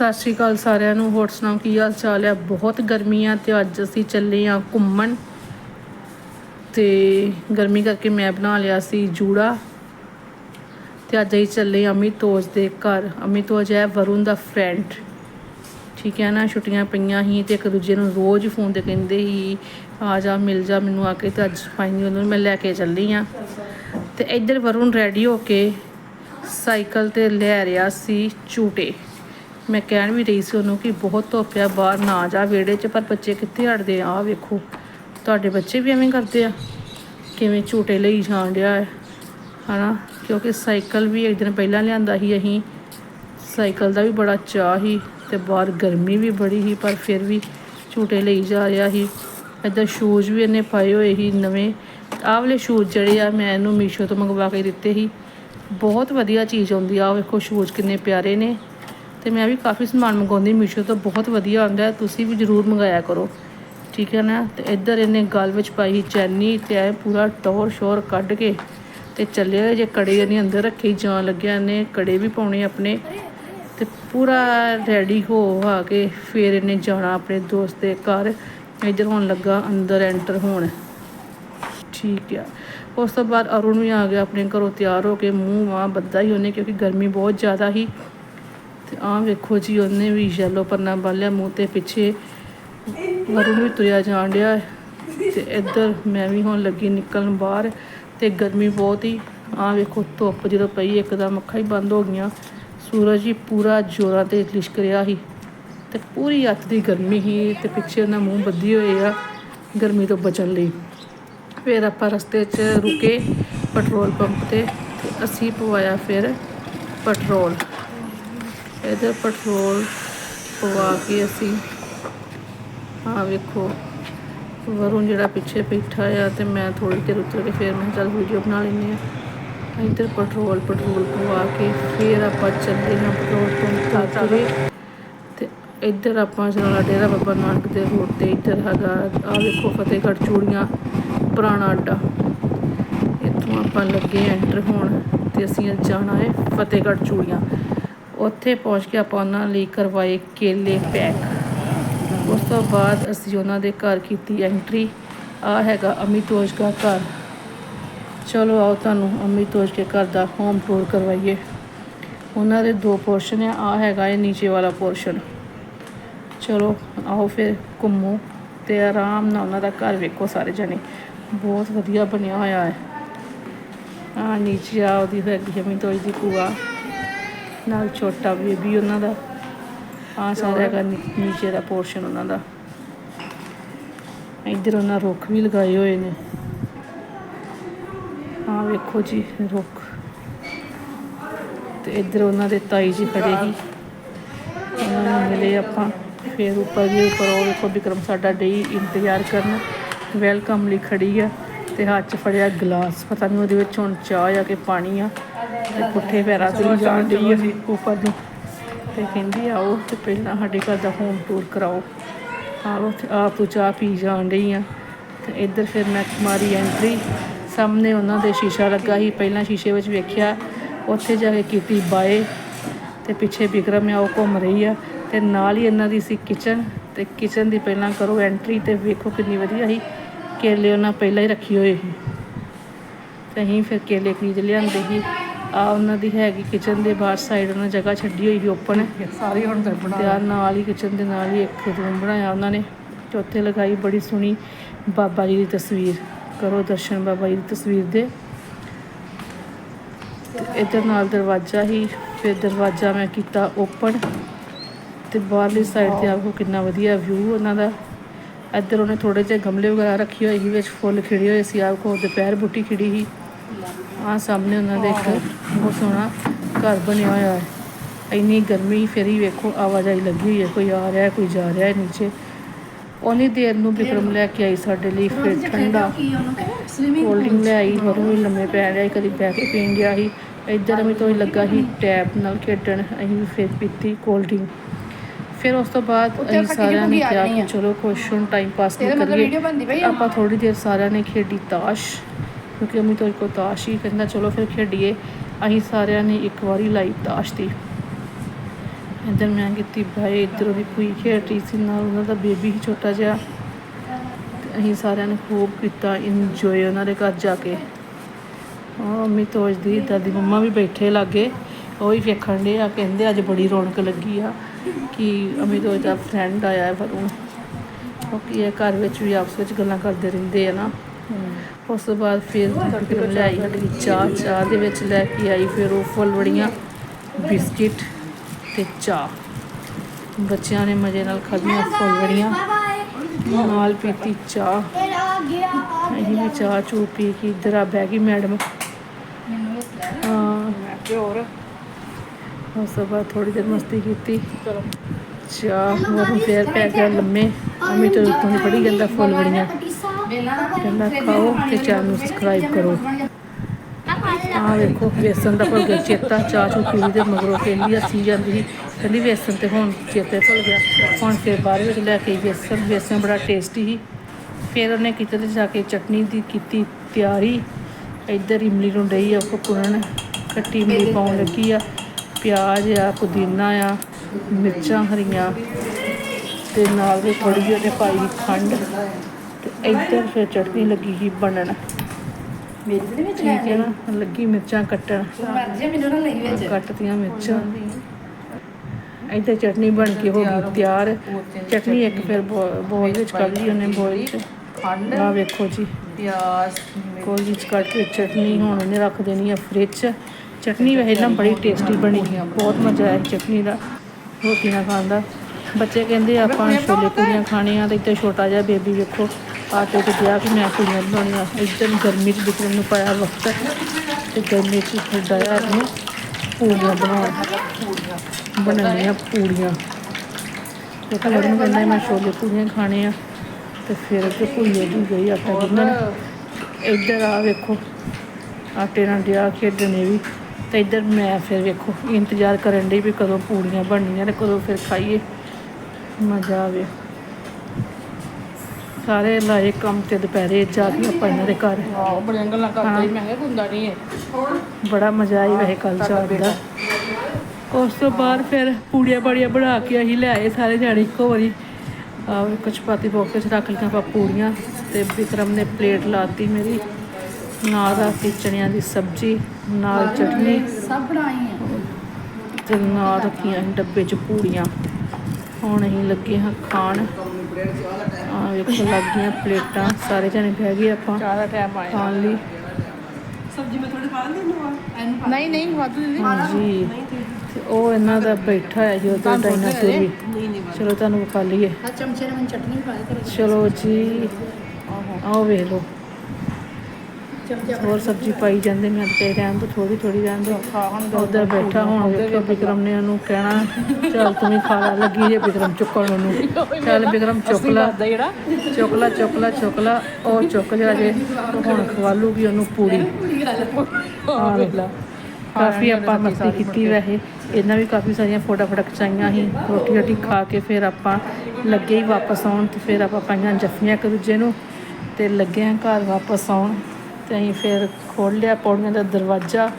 ਸਤਿ ਸ਼੍ਰੀ ਅਕਾਲ ਸਾਰਿਆਂ ਨੂੰ। ਹੋਰ ਸੁਣਾਓ, ਕੀ ਹਾਲ ਚਾਲ ਹੈ ਬਹੁਤ ਗਰਮੀ ਆ ਤੇ ਅੱਜ ਅਸੀਂ ਚੱਲੇ ਆ ਘੁੰਮਣ। ਤੇ ਗਰਮੀ ਕਰਕੇ ਮੈਂ ਬਣਾ ਲਿਆ ਸੀ ਜੂੜਾ। ਤੇ ਅੱਜ ਅਸੀਂ ਚੱਲੇ ਆ ਅਮਿਤੋਜ ਦੇ ਘਰ। ਅਮਿਤੋਜ ਹੈ ਵਰੁਣ ਦਾ ਫਰੈਂਡ ਠੀਕ ਹੈ ਨਾ? ਛੁੱਟੀਆਂ ਪਈਆਂ ਸੀ ਤੇ ਇੱਕ ਦੂਜੇ ਨੂੰ ਰੋਜ਼ ਫੋਨ ਤੇ ਕਹਿੰਦੇ ਸੀ, ਆ ਜਾ, ਮਿਲ ਜਾ ਮੈਨੂੰ ਆ ਕੇ ਤੇ ਅੱਜ ਫਾਈਨਲੀ ਉਹਨੂੰ ਮੈਂ ਲੈ ਕੇ ਚੱਲੀ ਆ। ਤੇ ਇੱਧਰ ਵਰੁਣ ਰੈਡੀ ਹੋ ਕੇ ਸਾਈਕਲ ਤੇ ਲੈ ਰਿਹਾ ਸੀ ਝੂਟੇ। ਮੈਂ ਕਹਿਣ ਵੀ ਰਹੀ ਸੀ ਉਹਨੂੰ ਕਿ ਬਹੁਤ ਧੁੱਪ ਆ, ਬਾਹਰ ਨਾ ਜਾ ਵਿਹੜੇ 'ਚ, ਪਰ ਬੱਚੇ ਕਿੱਥੇ ਹਟਦੇ ਆ? ਆਹ ਵੇਖੋ, ਤੁਹਾਡੇ ਬੱਚੇ ਵੀ ਐਵੇਂ ਕਰਦੇ ਆ? ਕਿਵੇਂ ਝੂਟੇ ਲਈ ਜਾਣ ਡਿਆ ਹੈ? ਹਨਾ? ਕਿਉਂਕਿ ਸਾਈਕਲ ਵੀ ਇੱਕ ਦਿਨ ਪਹਿਲਾਂ ਲਿਆਂਦਾ ਸੀ ਅਸੀਂ। ਸਾਈਕਲ ਦਾ ਵੀ ਬੜਾ ਚਾਅ ਸੀ ਤੇ ਬਾਹਰ ਗਰਮੀ ਵੀ ਬੜੀ ਸੀ, ਪਰ ਫਿਰ ਵੀ ਝੂਟੇ ਲਈ ਜਾ ਰਿਹਾ ਸੀ। ਇੱਧਰ ਸ਼ੂਜ਼ ਵੀ ਇਹਨੇ ਪਾਏ ਹੋਏ ਸੀ ਨਵੇਂ। ਆਹ ਵਾਲੇ ਸ਼ੂਜ਼ ਜਿਹੜੇ ਆ, ਮੈਂ ਇਹਨੂੰ ਮੀਸ਼ੋ ਤੋਂ ਮੰਗਵਾ ਕੇ ਦਿੱਤੇ ਸੀ। ਬਹੁਤ ਵਧੀਆ ਚੀਜ਼ ਆਉਂਦੀ ਆ। ਆਹ ਵੇਖੋ ਸ਼ੂਜ਼ ਕਿੰਨੇ ਪਿਆਰੇ ਨੇ। ਤੇ ਮੈਂ ਵੀ ਕਾਫੀ ਸਮਾਨ ਮੰਗਾਉਂਦੀ ਮੀਸ਼ੋ ਤੋਂ ਬਹੁਤ ਵਧੀਆ ਆਉਂਦਾ ਤੁਸੀਂ ਵੀ ਜ਼ਰੂਰ ਮੰਗਾਇਆ ਕਰੋ। ਠੀਕ ਹੈ ਨਾ? ਤੇ ਇੱਧਰ ਇਹਨੇ ਗਲ ਵਿੱਚ ਪਾਈ ਚੈਨੀ ਤੇ ਐ ਪੂਰਾ ਟੌਰ ਸ਼ੋਰ ਕੱਢ ਕੇ ਤੇ ਚੱਲਿਆ ਜੇ ਕੜੇ ਇਹਨੇ ਅੰਦਰ ਰੱਖੇ ਜਾਣ ਲੱਗਿਆ ਇਹਨੇ ਕੜੇ ਵੀ ਪਾਉਣੇ ਆਪਣੇ। ਤੇ ਪੂਰਾ ਰੈਡੀ ਹੋ ਆ ਕੇ ਫਿਰ ਇਹਨੇ ਜਾਣਾ ਆਪਣੇ ਦੋਸਤ ਦੇ ਘਰ। ਇੱਧਰ ਹੋਣ ਲੱਗਾ ਅੰਦਰ ਐਂਟਰ ਹੋਣ। ਠੀਕ ਆ। ਉਸ ਤੋਂ ਬਾਅਦ ਅਰੁਣ ਵੀ ਆ ਗਿਆ ਆਪਣੇ ਘਰੋਂ ਤਿਆਰ ਹੋ ਕੇ। ਮੂੰਹ ਮਾਂ ਬੱਦਾ ਹੀ ਉਹਨੇ ਕਿਉਂਕਿ ਗਰਮੀ ਬਹੁਤ ਜ਼ਿਆਦਾ ਸੀ। ਤੇ ਆਹ ਵੇਖੋ ਜੀ, ਉਹਨੇ ਵੀ ਯੈਲੋ ਪਰਨਾ ਬਾਲਿਆ, ਮੂੰਹ ਤੇ ਪਿੱਛੇ ਵਰੁਣ ਵੀ ਤੁਰਿਆ ਜਾਣ ਡਿਆ ਹੈ। ਤੇ ਇੱਧਰ ਮੈਂ ਵੀ ਹੁਣ ਲੱਗੀ ਨਿਕਲਣ ਬਾਹਰ ਤੇ ਗਰਮੀ ਬਹੁਤ ਹੀ। ਆਹ ਵੇਖੋ, ਧੁੱਪ ਜਦੋਂ ਪਈ, ਇੱਕਦਮ ਅੱਖਾਂ ਹੀ ਬੰਦ ਹੋ ਗਈਆਂ। ਸੂਰਜ ਹੀ ਪੂਰਾ ਜ਼ੋਰਾਂ ਤੇ ਲਿਸ਼ਕ ਰਿਹਾ ਸੀ ਤੇ ਪੂਰੀ ਅੱਤ ਦੀ ਗਰਮੀ ਸੀ ਤੇ ਪਿੱਛੇ ਉਹਨਾਂ ਮੂੰਹ ਬੱਧੀ ਹੋਏ ਆ ਗਰਮੀ ਤੋਂ ਬਚਣ ਲਈ। ਫਿਰ ਆਪਾਂ ਰਸਤੇ 'ਚ ਰੁਕੇ ਪੈਟਰੋਲ ਪੰਪ ਤੇ ਤੇ ਅਸੀਂ ਪਵਾਇਆ ਫਿਰ ਪੈਟਰੋਲ। ਇਹਦੇ ਪੈਟਰੋਲ ਪਵਾ ਕੇ ਅਸੀਂ ਆ ਵੇਖੋ ਵਰੁਣ ਜਿਹੜਾ ਪਿੱਛੇ ਬੈਠਾ ਆ ਤੇ ਮੈਂ ਥੋੜੀ ਦੇਰ ਉੱਤਰ ਕੇ ਫਿਰ ਮੈਂ ਚੱਲ ਵੀਡੀਓ ਬਣਾ ਲੈਂਦੇ ਆ ਇੱਧਰ ਪੈਟਰੋਲ ਪੈਟਰੋਲ ਪਵਾ ਕੇ ਫਿਰ ਆਪਾਂ ਚੱਲੇ ਹਾਂ ਪੈਟਰੋਲ ਪੰਪ ਤੇ ਤੁਰੇ ਤੇ ਇੱਧਰ ਆਪਾਂ ਚਲਾਣਾ ਡੇਰਾ ਬਾਬਾ ਨਾਨਕ ਦੇ ਰੋਡ ਤੇ ਇੱਧਰ ਹੈਗਾ ਆ ਵੇਖੋ ਫਤਿਹਗੜ੍ਹ ਚੂੜੀਆਂ ਪੁਰਾਣਾ ਅੱਡਾ। ਇੱਥੋਂ ਆਪਾਂ ਲੱਗੇ ਐਂਟਰ ਹੋਣ ਤੇ ਅਸੀਂ ਜਾਣਾ ਹੈ ਫਤਿਹਗੜ੍ਹ ਚੂੜੀਆਂ। ਉੱਥੇ ਪਹੁੰਚ ਕੇ ਆਪਾਂ ਉਹਨਾਂ ਲਈ ਕਰਵਾਏ ਕੇਲੇ ਪੈਕ। ਉਸ ਤੋਂ ਬਾਅਦ ਅਸੀਂ ਉਹਨਾਂ ਦੇ ਘਰ ਕੀਤੀ ਐਂਟਰੀ ਆ ਹੈਗਾ ਅਮਿਤੋਜ ਦਾ ਘਰ। ਚਲੋ ਆਓ ਤੁਹਾਨੂੰ ਅਮਿਤੋਜ ਕੇ ਘਰ ਦਾ ਹੋਮ ਟੂਰ ਕਰਵਾਈਏ। ਉਹਨਾਂ ਦੇ ਦੋ ਪੋਰਸ਼ਨ ਆ ਆ ਹੈਗਾ ਇਹ ਨੀਚੇ ਵਾਲਾ ਪੋਰਸ਼ਨ ਚਲੋ ਆਓ ਫਿਰ ਘੁੰਮੋ ਤੇ ਆਰਾਮ ਨਾਲ ਉਹਨਾਂ ਦਾ ਘਰ ਵੇਖੋ ਸਾਰੇ ਜਣੇ। ਬਹੁਤ ਵਧੀਆ ਬਣਿਆ ਹੋਇਆ ਹੈ। ਆ ਨੀਚੇ ਆ ਉਹਦੀ ਹੈਗੀ ਅਮਿਤੋਜ ਦੀ ਭੂਆ। ਨਾਲ ਛੋਟਾ ਬੇਬੀ ਉਹਨਾਂ ਦਾ ਆ ਸਾਰਾ ਹੈਗਾ ਨੀ- ਨੀਚੇ ਦਾ ਪੋਰਸ਼ਨ ਉਹਨਾਂ ਦਾ। ਇੱਧਰ ਉਹਨਾਂ ਰੁੱਖ ਵੀ ਲਗਾਏ ਹੋਏ ਨੇ। ਆ ਵੇਖੋ ਜੀ, ਰੁੱਖ। ਤੇ ਇੱਧਰ ਉਹਨਾਂ ਦੇ ਤਾਈ ਜੀ ਖੜੇ ਸੀ। ਉਹਨਾਂ ਨੂੰ ਮਿਲੇ ਆਪਾਂ, ਫਿਰ ਉੱਪਰ ਵੀ ਉੱਪਰ, ਉਹ ਵੇਖੋ ਵਿਕਰਮ ਸਾਡਾ ਡਈ ਇੰਤਜ਼ਾਰ ਕਰਨ। ਵੈਲਕਮ ਲਈ ਖੜੀ ਆ, ਤੇ ਹੱਥ 'ਚ ਫੜਿਆ ਗਲਾਸ। ਪਤਾ ਨਹੀਂ ਉਹਦੇ ਵਿੱਚ ਹੁਣ ਚਾਹ ਆ ਕਿ ਪਾਣੀ ਆ। ਤੇ ਪੁੱਠੇ ਪੈਰਾਂ ਤੇ ਜਾਣ ਡਈ ਆ ਉੱਪਰ ਨੂੰ ਤੇ ਕਹਿੰਦੀ, ਆਓ ਤੇ ਪਹਿਲਾਂ ਸਾਡੇ ਘਰ ਦਾ ਹੋਮ ਟੂਰ ਕਰਾਓ। ਆਓ ਤੇ ਆਪ ਤੂੰ ਚਾਹ ਪੀ ਜਾਣ ਡਈ ਆ। ਤੇ ਇੱਧਰ ਫਿਰ ਮੈਂ ਮਾਰੀ ਐਂਟਰੀ ਸਾਹਮਣੇ ਉਹਨਾਂ ਦੇ ਸ਼ੀਸ਼ਾ ਲੱਗਾ ਸੀ। ਪਹਿਲਾਂ ਸ਼ੀਸ਼ੇ ਵਿੱਚ ਵੇਖਿਆ, ਉੱਥੇ ਜਾ ਕੇ ਕੀਤੀ ਬਾਏ। ਤੇ ਪਿੱਛੇ ਵਿਕਰਮ ਆ, ਉਹ ਘੁੰਮ ਰਹੀ ਆ। ਤੇ ਨਾਲ ਹੀ ਇਹਨਾਂ ਦੀ ਸੀ ਕਿਚਨ ਤੇ ਕਿਚਨ ਦੀ ਪਹਿਲਾਂ ਕਰੋ ਐਂਟਰੀ ਤੇ ਵੇਖੋ ਕਿੰਨੀ ਵਧੀਆ ਸੀ। ਕੇਲੇ ਉਹਨਾਂ ਪਹਿਲਾਂ ਹੀ ਰੱਖੀ ਹੋਏ ਸੀ। ਤੇ ਅਸੀਂ ਫਿਰ ਕੇਲੇ ਖਰੀਦ ਲਿਆਂਦੇ ਸੀ। ਆ ਉਹਨਾਂ ਦੀ ਹੈਗੀ ਕਿਚਨ ਦੇ ਬਾਹਰ ਸਾਈਡ ਉਹਨਾਂ ਜਗ੍ਹਾ ਛੱਡੀ ਹੋਈ ਸੀ ਓਪਨ ਸਾਰੀ ਹੁਣ ਤੇ ਬਣਾ ਤੇ ਨਾਲ ਹੀ ਕਿਚਨ ਦੇ ਨਾਲ ਹੀ ਇੱਕ ਰੂਮ ਬਣਾਇਆ ਉਹਨਾਂ ਨੇ। ਉੱਥੇ ਲਗਾਈ ਬੜੀ ਸੋਹਣੀ ਬਾਬਾ ਜੀ ਦੀ ਤਸਵੀਰ। ਕਰੋ ਦਰਸ਼ਨ ਬਾਬਾ ਜੀ ਦੀ ਤਸਵੀਰ ਦੇ। ਇੱਧਰ ਨਾਲ ਦਰਵਾਜ਼ਾ ਹੀ ਫਿਰ ਦਰਵਾਜ਼ਾ ਮੈਂ ਕੀਤਾ ਓਪਨ ਤੇ ਬਾਹਰਲੀ ਸਾਈਡ ਤੇ ਆਪਕੋ ਕਿੰਨਾ ਵਧੀਆ ਵਿਊ ਉਹਨਾਂ ਦਾ। ਇੱਧਰ ਉਹਨੇ ਥੋੜੇ ਜਿਹੇ ਗਮਲੇ ਵਗੈਰਾ ਰੱਖੇ ਹੋਏ ਸੀ ਵਿੱਚ ਫੁੱਲ ਖਿੜੇ ਹੋਏ ਸੀ ਆਪਕੋ ਦੁਪਹਿਰ ਬੂਟੀ ਖਿੜੀ ਸੀ। ਆ ਸਾਹਮਣੇ ਉਹਨਾਂ ਦੇ ਇੱਕ ਬਹੁਤ ਸੋਹਣਾ ਘਰ ਬਣਿਆ ਹੋਇਆ ਹੈ। ਇੰਨੀ ਗਰਮੀ ਫਿਰ ਹੀ ਵੇਖੋ ਆਵਾਜਾਈ ਲੱਗੀ ਹੋਈ ਹੈ। ਕੋਈ ਆ ਰਿਹਾ ਹੈ, ਕੋਈ ਜਾ ਰਿਹਾ ਹੈ ਨੀਚੇ। ਉਨੀ ਦੇਰ ਨੂੰ ਵਿਕਰਮ ਲੈ ਕੇ ਆਈ ਸਾਡੇ ਲਈ ਫਿਰ ਠੰਡਾ। ਕੋਲਡ ਡਰਿੰਕ ਲੈ ਆਈ ਹੋਰ ਵੀ ਲੰਮੇ ਪੈ ਰਿਹਾ ਕਦੀ ਬਹਿ ਕੇ ਪੀਣ ਗਿਆ ਸੀ। ਇੱਧਰ ਵੀ ਤੋਂ ਲੱਗਾ ਸੀ ਟੈਪ ਨਾਲ ਖੇਡਣ ਅਸੀਂ ਵੀ ਫਿਰ ਪੀਤੀ ਕੋਲਡ ਡਰਿੰਕ। ਫਿਰ ਉਸ ਤੋਂ ਬਾਅਦ ਅਸੀਂ ਸਾਰਿਆਂ ਨੇ ਕਿਹਾ ਕਿ ਚਲੋ ਕੁਛ ਹੁਣ ਟਾਈਮ ਪਾਸ ਨਹੀਂ ਕਰੀਏ। ਆਪਾਂ ਥੋੜੀ ਦੇਰ ਸਾਰਿਆਂ ਨੇ ਖੇਡੀ ਤਾਸ਼। ਕਿਉਂਕਿ ਅਮੀ ਤੋਂ ਕੋ ਤਾਸ਼ ਹੀ ਕਹਿੰਦਾ, ਚਲੋ ਫਿਰ ਖੇਡੀਏ। ਅਸੀਂ ਸਾਰਿਆਂ ਨੇ ਇੱਕ ਵਾਰੀ ਲਾਈ ਤਾਸ਼ ਦੀ। ਇੱਧਰ ਮੈਂ ਕੀਤੀ ਭਾਈ ਇੱਧਰ ਉਹਦੀ ਕੁਈ ਖੇਡ ਰਹੀ ਸੀ, ਨਾਲ ਉਹਨਾਂ ਦਾ ਬੇਬੀ ਹੀ ਛੋਟਾ ਜਿਹਾ। ਤੇ ਅਸੀਂ ਸਾਰਿਆਂ ਨੇ ਖੂਬ ਕੀਤਾ ਇੰਜੋਏ ਉਹਨਾਂ ਦੇ ਘਰ ਜਾ ਕੇ। ਉਹ ਮੰਮੀ ਤੋਜ ਦੀ ਦਾਦੀ ਮੰਮਾ ਵੀ ਬੈਠੇ ਲਾਗੇ। ਉਹ ਹੀ ਵੇਖਣ ਦੇ ਆ, ਕਹਿੰਦੇ ਅੱਜ ਬੜੀ ਰੌਣਕ ਲੱਗੀ ਆ ਕਿ ਅਮੀ ਤੋਜ ਦਾ ਫਰੈਂਡ ਆਇਆ ਹੈ ਵਰੁਣ। ਕਿਉਂਕਿ ਇਹ ਘਰ ਵਿੱਚ ਵੀ ਆਪਸ ਵਿੱਚ ਗੱਲਾਂ ਕਰਦੇ ਰਹਿੰਦੇ ਆ ਨਾ। ਉਸ ਤੋਂ ਬਾਅਦ ਫਿਰ ਫਿਰ ਲਿਆਈ ਚਾਹ ਚਾਹ ਦੇ ਵਿੱਚ ਲੈ ਕੇ ਆਈ ਫਿਰ ਉਹ ਫੁੱਲਵੜੀਆਂ ਬਿਸਕਿਟ ਤੇ ਚਾਹ। ਬੱਚਿਆਂ ਨੇ ਮਜ਼ੇ ਨਾਲ ਖਾਧੀਆਂ ਫੁੱਲਵੜੀਆਂ ਨਾਲ ਪੀਤੀ ਚਾਹ। ਅਸੀਂ ਵੀ ਚਾਹ ਚੂ ਪੀ ਕੇ ਇੱਧਰ ਆ ਬਹਿ ਗਈ ਮੈਡਮ। ਹਾਂ। ਤੇ ਹੋਰ ਉਸ ਤੋਂ ਬਾਅਦ ਥੋੜੀ ਦੇਰ ਮਸਤੀ ਕੀਤੀ। ਚਾਹ ਵਰੋਂ ਫੇਰ ਪੈ ਗਿਆ ਲੰਮੇ। ਅਮੀ ਤੋਂ ਉੱਤੋਂ ਦੀ ਪੜੀ ਜਾਂਦਾ ਫੁੱਲਵੜੀਆਂ ਕਹਿੰਦਾ ਖਾਓ ਤੇ ਚੈਨਲ ਨੂੰ ਸਬਸਕ੍ਰਾਈਬ ਕਰੋ। ਆ ਵੇਖੋ ਵੇਸਣ ਦਾ ਭੁੱਲ ਗਿਆ ਚੇਤਾ ਚਾਹ ਚੂ ਪੀ ਦੇ ਮਗਰੋਂ ਕਹਿੰਦੀ ਅਸੀਂ ਜਾਂਦੀ ਸੀ। ਕਹਿੰਦੀ ਵੇਸਣ ਤੇ ਹੁਣ ਚੇਤੇ ਭੁੱਲ ਗਿਆ। ਹੁਣ ਫਿਰ ਬਾਹਰ ਵਿੱਚ ਲੈ ਕੇ ਵੇਸਣ। ਵੇਸਣ ਬੜਾ ਟੇਸਟੀ ਸੀ। ਫਿਰ ਉਹਨੇ ਕਿਤੇ ਤੇ ਜਾ ਕੇ ਚਟਨੀ ਦੀ ਕੀਤੀ ਤਿਆਰੀ। ਇੱਧਰ ਇਮਲੀ ਨੂੰ ਡਈ ਆ ਪੁਰਨ ਖੱਟੀ ਇਮਲੀ ਪਾਉਣ ਲੱਗੀ ਆ। ਪਿਆਜ਼ ਆ ਪੁਦੀਨਾ ਆ ਮਿਰਚਾਂ ਹਰੀਆਂ। ਤੇ ਨਾਲ ਵੀ ਥੋੜੀ ਜਿਹੀ ਉਹਨੇ ਪਾਈ ਖੰਡ। ਇੱਧਰ ਫਿਰ ਚਟਨੀ ਲੱਗੀ ਸੀ ਬਣਨ। ਮੇਰੀ ਦੇ ਵਿੱਚ ਠੀਕ ਹੈ ਨਾ ਲੱਗੀ ਮਿਰਚਾਂ ਕੱਟਣ। ਮਰਜ਼ੀ ਮੈਨੂੰ ਨਾ ਲਈ ਵਿੱਚ। ਕੱਟਤੀਆਂ ਮਿਰਚਾਂ। ਇੱਥੇ ਚਟਨੀ ਬਣ ਕੇ ਹੋ ਗਈ ਤਿਆਰ। ਚਟਨੀ ਇੱਕ ਫਿਰ ਬੋਲ ਵਿੱਚ ਕੱਢ ਲਈ ਉਹਨੇ ਬੋਲ ਚ। ਖੰਡ। ਆ ਵੇਖੋ ਜੀ। ਪਿਆਜ਼ ਕੋਲ ਵਿੱਚ ਕੱਢ ਕੇ ਚਟਨੀ ਹੁਣ ਉਹਨੇ ਰੱਖ ਦੇਣੀ ਆ ਫ੍ਰਿਜ ਚਟਨੀ ਵੈਸੇ ਨਾ ਬੜੀ ਟੇਸਟੀ ਬਣੀ। ਬਹੁਤ ਮਜ਼ਾ ਆਇਆ ਚਟਨੀ ਦਾ। ਰੋਟੀ ਨਾਲ ਖਾਣ ਦਾ। ਬੱਚੇ ਕਹਿੰਦੇ ਆਪਾਂ ਛੋਲੇ ਪੂਰੀਆਂ ਖਾਣੀਆਂ ਤੇ ਇੱਥੇ ਛੋਟਾ ਜਿਹਾ ਬੇਬੀ ਵੇਖੋ। ਆਟੇ 'ਚ ਗਿਆ ਕਿ ਮੈਂ ਪੂਰੀਆਂ ਬਣਾਉਣੀਆਂ। ਇੱਧਰ ਗਰਮੀ 'ਚ ਵਿਕਰਮ ਨੂੰ ਪਾਇਆ ਵਕਤ ਤੇ ਗਰਮੀ 'ਚ ਫਿਰ ਡਾਇਆ ਇਹਨੂੰ ਪੂੜੀਆਂ ਬਣਾਉਣ ਬਣਾਉਣੀਆਂ ਪੂਰੀਆਂ ਕਿਉਂਕਿ ਲੜਨ ਕਹਿੰਦਾ ਮੈਂ ਛੋਲੇ ਪੂਰੀਆਂ ਖਾਣੇ ਆ ਤੇ ਫਿਰ ਤੇ ਭੁੱਲੇ ਦੀ ਗਈ ਆਟਾ ਗੁੰਨਣ। ਇੱਧਰ ਆ ਵੇਖੋ, ਆਟੇ ਨਾਲ ਡਿਆ ਖੇਡਣੇ ਵੀ। ਤੇ ਇੱਧਰ ਮੈਂ ਫਿਰ ਵੇਖੋ, ਇੰਤਜ਼ਾਰ ਕਰਨ ਲਈ ਵੀ ਕਦੋਂ ਪੂੜੀਆਂ ਬਣਨੀਆਂ ਤੇ ਕਦੋਂ ਫਿਰ ਖਾਈਏ। ਮਜ਼ਾ ਆਵੇ ਸਾਰੇ ਲਾਏ ਕੰਮ ਤੇ ਦੁਪਹਿਰੇ ਜਾ ਕੇ ਆਪਾਂ ਇਹਨਾਂ ਦੇ ਘਰ। ਆਹ ਬੜੀਆਂ ਗੱਲਾਂ ਕਰਦਾ ਹੀ। ਮੈਂ ਕਿਹਾ ਹੁੰਦਾ ਨਹੀਂ ਹੈ ਬੜਾ ਮਜ਼ਾ ਆਈ ਵੈਸੇ ਕੱਲ ਚਾਹ ਦਾ। ਉਸ ਤੋਂ ਬਾਅਦ ਫਿਰ ਪੂੜੀਆਂ ਬੜੀਆਂ ਬਣਾ ਕੇ ਅਸੀਂ ਲੈ ਆਏ ਸਾਰੇ ਜਾਣੇ ਇੱਕੋ ਵਾਰੀ। ਆ ਕੁਝ ਪਾਤੀ ਬਾਕਸ ਰੱਖ ਲਈਆਂ ਆਪਾਂ ਪੂੜੀਆਂ ਤੇ ਵਿਕਰਮ ਨੇ ਪਲੇਟ ਲਾਤੀ ਮੇਰੀ। ਨਾਲ ਰਾਤੀ ਚਣਿਆਂ ਦੀ ਸਬਜ਼ੀ ਨਾਲ ਚਟਨੀ। ਸਭ ਬਣਾਈ ਹੈ ਤੇ ਨਾਲ ਰੱਖੀਆਂ ਡੱਬੇ 'ਚ ਪੂੜੀਆਂ। ਹੁਣ ਅਸੀਂ ਲੱਗੇ ਹਾਂ ਖਾਣ। ਆ ਵੇਖੋ ਲੱਗ ਗਈਆਂ ਪਲੇਟਾਂ। ਸਾਰੇ ਜਣੇ ਬਹਿ ਗਏ ਆਪਾਂ ਚਾਹ ਦਾ ਟਾਈਮ ਆਇਆ। ਖਾਣ ਲਈ। ਨਹੀਂ? ਨਹੀਂ ਵਾਧੂ ਤੇ ਉਹ ਇਹਨਾਂ ਦਾ ਬੈਠਾ ਹੈ ਜੋ ਤਾਂ ਡਾਇਨਾਸੌਰ ਵੀ ਚਲੋ ਤੁਹਾਨੂੰ ਵਿਖਾ ਲਈਏ। ਆ ਚਮਚੇ ਨਾਲ ਮੈਨੂੰ ਚਟਨੀ ਪਾ ਦੇ ਚਲੋ ਜੀ। ਆਓ ਵੇਖ ਲਓ। ਹੋਰ ਸਬਜ਼ੀ ਪਾਈ ਜਾਂਦੇ ਮੈਂ ਤਾਂ ਰਹਿਣ ਤੋਂ ਥੋੜੀ ਥੋੜੀ ਰਹਿਣ ਦੋ। ਉਧਰ ਬੈਠਾ ਹੁਣ ਵੇਖੋ ਵਿਕਰਮ ਨੇ ਉਹਨੂੰ ਕਹਿਣਾ ਚੱਲ ਤੂੰ ਵੀ ਖਾ ਲੈ ਲੱਗੀ ਜੇ ਵਿਕਰਮ ਚੁੱਕਣ ਉਹਨੂੰ। ਚੱਲ ਵਿਕਰਮ ਚੁੱਕ ਲਾ। ਚੁੱਕ ਲਾ ਚੁੱਕ ਲਾ ਚੁੱਕ ਲਾ ਉਹ ਚੁੱਕ ਜਾ ਜੇ ਹੁਣ ਖਵਾਲੂਗੀ ਉਹਨੂੰ ਪੂੜੀ। ਆ ਵੇਖ ਲਾ। ਕਾਫੀ ਆਪਾਂ ਮਸਤੀ ਕੀਤੀ ਵੈਸੇ ਇਹਨਾਂ ਵੀ ਕਾਫੀ ਸਾਰੀਆਂ ਫੋਟੋ ਫਟਕ ਚਾਈਆਂ ਸੀ ਰੋਟੀ ਰੋਟੀ ਖਾ ਕੇ ਫਿਰ ਆਪਾਂ ਲੱਗੇ ਹੀ ਵਾਪਸ ਆਉਣ ਤੇ ਫਿਰ ਆਪਾਂ ਪਾਈਆਂ ਜੱਫੀਆਂ ਇੱਕ ਦੂਜੇ ਨੂੰ ਤੇ ਲੱਗੇ ਆ ਘਰ ਵਾਪਸ ਆਉਣ। ਤੇ ਅਸੀਂ ਫਿਰ ਖੋਲ੍ਹ ਲਿਆ ਪੌੜੀਆਂ ਦਾ ਦਰਵਾਜ਼ਾ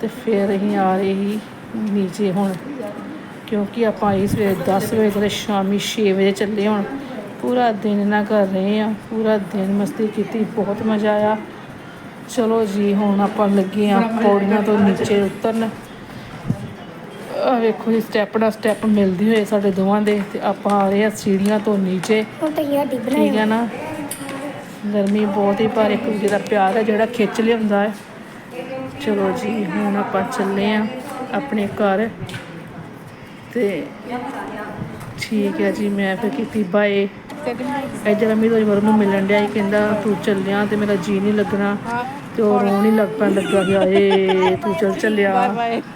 ਤੇ ਫਿਰ ਅਸੀਂ ਆ ਰਹੇ ਸੀ ਨੀਚੇ ਹੁਣ। ਕਿਉਂਕਿ ਆਪਾਂ ਇਸ ਵੇਲੇ 10 ਵਜੇ ਤੋਂ ਸ਼ਾਮੀ 6 ਵਜੇ ਚੱਲੇ ਹੁਣ। ਪੂਰਾ ਦਿਨ ਨਾ ਕਰ ਰਹੇ ਆ ਪੂਰਾ ਦਿਨ ਮਸਤੀ ਕੀਤੀ ਬਹੁਤ ਮਜ਼ਾ ਆਇਆ। ਚਲੋ ਜੀ ਹੁਣ ਆਪਾਂ ਲੱਗੇ ਆ ਪੌੜੀਆਂ ਤੋਂ ਨੀਚੇ ਉਤਰਨ। ਆ ਵੇਖੋ ਜੀ ਸਟੈਪ ਨਾਲ ਸਟੈਪ ਮਿਲਦੇ ਹੋਏ ਸਾਡੇ ਦੋਵਾਂ ਦੇ ਤੇ ਆਪਾਂ ਆ ਰਹੇ ਆ ਸੀੜੀਆਂ ਤੋਂ ਨੀਚੇ। ਠੀਕ ਹੈ ਨਾ? ਗਰਮੀ ਬਹੁਤ ਹੀ, ਪਰ ਇੱਕ ਦੂਜੇ ਦਾ ਪਿਆਰ ਹੈ, ਜਿਹੜਾ ਖਿੱਚ ਲਿਆਉਂਦਾ ਹੈ। ਚਲੋ ਜੀ, ਹੁਣ ਆਪਾਂ ਚੱਲੇ ਆ ਆਪਣੇ ਘਰ। ਤੇ ਠੀਕ ਹੈ ਜੀ, ਮੈਂ ਫਿਰ ਕੀਤੀ ਬਾਏ। ਇੱਧਰ ਅਮੀ ਤੋਂ ਵਰ ਨੂੰ ਮਿਲਣ ਡਿਆ ਸੀ, ਕਹਿੰਦਾ ਤੂੰ ਚੱਲਿਆ ਤੇ ਮੇਰਾ ਜੀ ਨਹੀਂ ਲੱਗਣਾ ਤੇ ਉਹ ਰੋਣ ਹੀ ਲੱਗ ਪੈਣ ਲੱਗਾ ਕਿ ਆਏ ਤੂੰ ਚੱਲ ਚੱਲਿਆ।